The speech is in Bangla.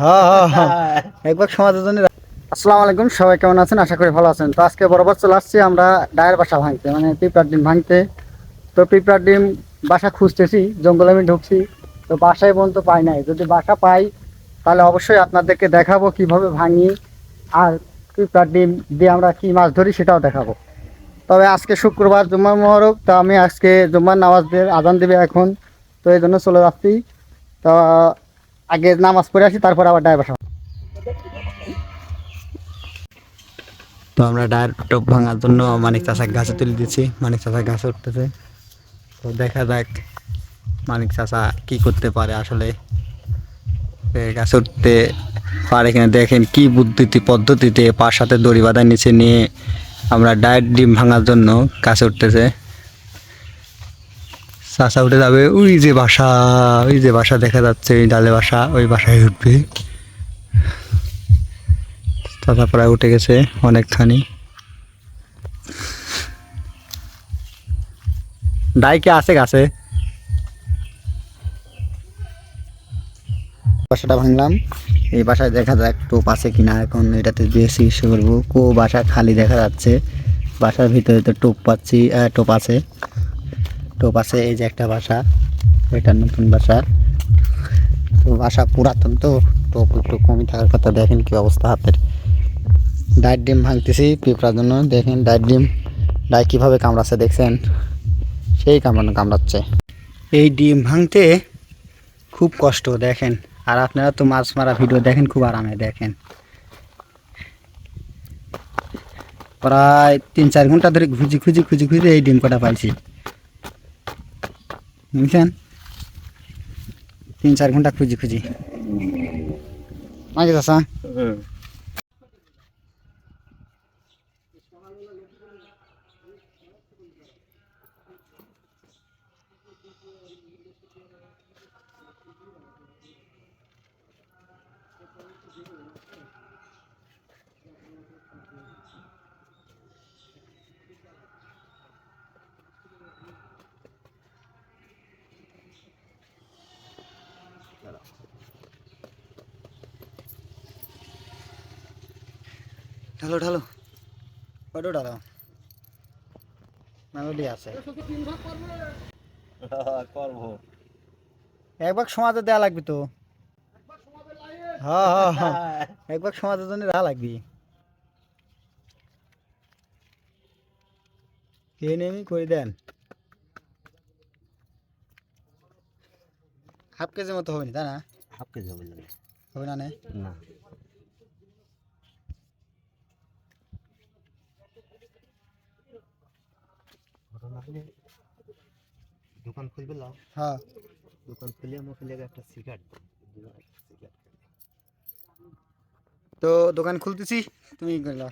হ্যাঁ হ্যাঁ হ্যাঁ। একবার আসসালামু আলাইকুম, সবাই কেমন আছেন? আশা করি ভালো আছেন। তো আজকে বরাবর চলে আসছি আমরা ডায়ের বাসা ভাঙতে মানে পিঁপড়ার ডিম ভাঙতে। তো পিঁপড়ার ডিম বাসা খুঁজতেছি, জঙ্গলে আমি ঢুকছি। তো বাসায় পর্যন্ত পাই নাই। যদি বাসা পাই, তাহলে অবশ্যই আপনাদেরকে দেখাবো কীভাবে ভাঙি আর পিঁপড়ার ডিম দিয়ে আমরা কি মাছ ধরি সেটাও দেখাবো। তবে আজকে শুক্রবার জুম্মার মহরক তো আমি আজকে জুম্মার নামাজ দিয়ে আজান দেবে এখন। তো এই জন্য চলে যাচ্ছি তো, আগে নামাজ পড়ে আসি, তারপর আবার ডায়ের বাসা তো আমরা ডায়ের টোপ ভাঙার জন্য মানিক চাষা গাছে তুলে দিচ্ছি মানিক চাষা গাছে উঠতেছে। তো দেখা যাক মানিক চাষা কি করতে পারে আসলে। গাছে উঠতে পারে কিনা দেখেন কি বুদ্ধিতে পদ্ধতিতে পার সাথে দড়ি বাঁধা নিচে নিয়ে আমরা ডায়ের ডিম ভাঙার জন্য গাছে উঠতেছে। চাষা উঠে যাবে, ওই যে বাসা, ওই যে বাসা দেখা যাচ্ছে, ওই ডালে বাসা, ওই বাসায় উঠবে। চাষা প্রায় উঠে গেছে অনেকখানি। ডাইকে আছে গাছে বাসাটা ভাঙলাম। এই বাসায় দেখা যাক টোপ আছে কিনা, এখন এটাতে দিয়ে চিকিৎসা করব। কো বাসা খালি দেখা যাচ্ছে, বাসার ভিতরে তো টোপ পাচ্ছি টোপ আছে। টোপ আছে, এই যে একটা বাসা, এটা নতুন বাসা। তো বাসা পুরাতন তো, টোপ একটু কমই থাকার কথা, দেখেন কি অবস্থা হাতের। ডায়ের ডিম ভাঙতেছি, পিঁপড়ার জন্য, দেখেন ডায়ের ডিম, ডাই কীভাবে কামড়াচ্ছে দেখছেন? সেই কামড়ানো কামড়াচ্ছে। এই ডিম ভাঙতে খুব কষ্ট, দেখেন। আর আপনারা তো মাছ মারা ভিডিও দেখেন, খুব আরামে দেখেন। প্রায় তিন চার ঘণ্টা ধরে খুঁজি খুঁজি খুঁজি খুঁজি, এই ডিম কটা পাইছি। বুঝছেন তিন চার ঘণ্টা খুঁজি খুঁজি। নাকি চাষা ঢালো ঢালো। কত ঢালো? মেলোডি আছে। করব। একবার সমাজে দেওয়া লাগবে তো। হ্যাঁ হ্যাঁ হ্যাঁ। একবার সমাজের জন্য দেওয়া লাগবে। কে নেমি করে দেন? হাফ কেজি মতো হবে না তাই না? হাফ কেজি হবে না। হবে না? নে? দোকান খুলবে লাও। হ্যাঁ। দোকান খুলে আমাকে খুলে একটা সিগারেট সিগারেট তো দোকান খুলতেছি তুমি গেলা।